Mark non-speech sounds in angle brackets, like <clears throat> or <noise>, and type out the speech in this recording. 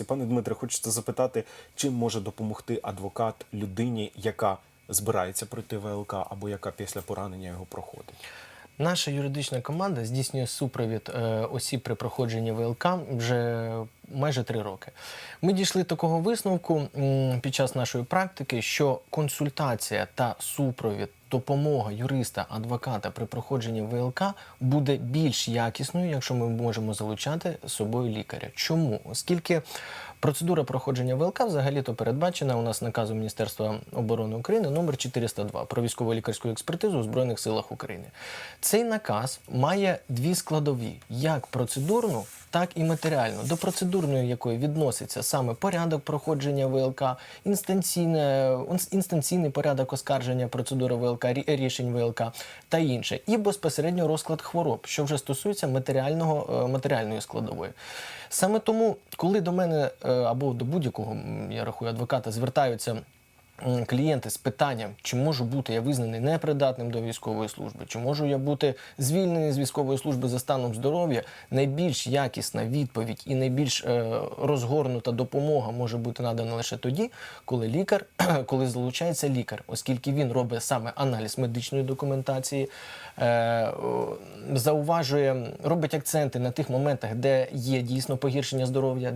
ситуації. Пане Дмитре, хочеться запитати, чим може допомогти адвокат людині, яка збирається пройти ВЛК або яка після поранення його проходить? Наша юридична команда здійснює супровід е, осіб при проходженні ВЛК вже майже три роки. Ми дійшли такого висновку під час нашої практики, що консультація та супровід, допомога юриста, адвоката при проходженні ВЛК буде більш якісною, якщо ми можемо залучати з собою лікаря. Чому? Оскільки Процедура проходження ВЛК взагалі-то передбачена у нас наказом Міністерства оборони України номер 402 про військово-лікарську експертизу у Збройних силах України. Цей наказ має дві складові: як процедурну, так і матеріальну. До процедурної якої відноситься саме порядок проходження ВЛК, інстанційне, інстанційний порядок оскарження процедури ВЛК, рішень ВЛК та інше, і безпосередньо розклад хвороб, що вже стосується матеріального, е, матеріальної складової. Саме тому, коли до мене е, або до будь-якого, я рахую, адвоката звертаються клієнти з питанням, чи можу бути я визнаний непридатним до військової служби, чи можу я бути звільнений з військової служби за станом здоров'я, найбільш якісна відповідь і найбільш е, розгорнута допомога може бути надана лише тоді, коли лікар, <clears throat> коли залучається лікар, оскільки він робить саме аналіз медичної документації, е, зауважує, робить акценти на тих моментах, де є дійсно погіршення здоров'я,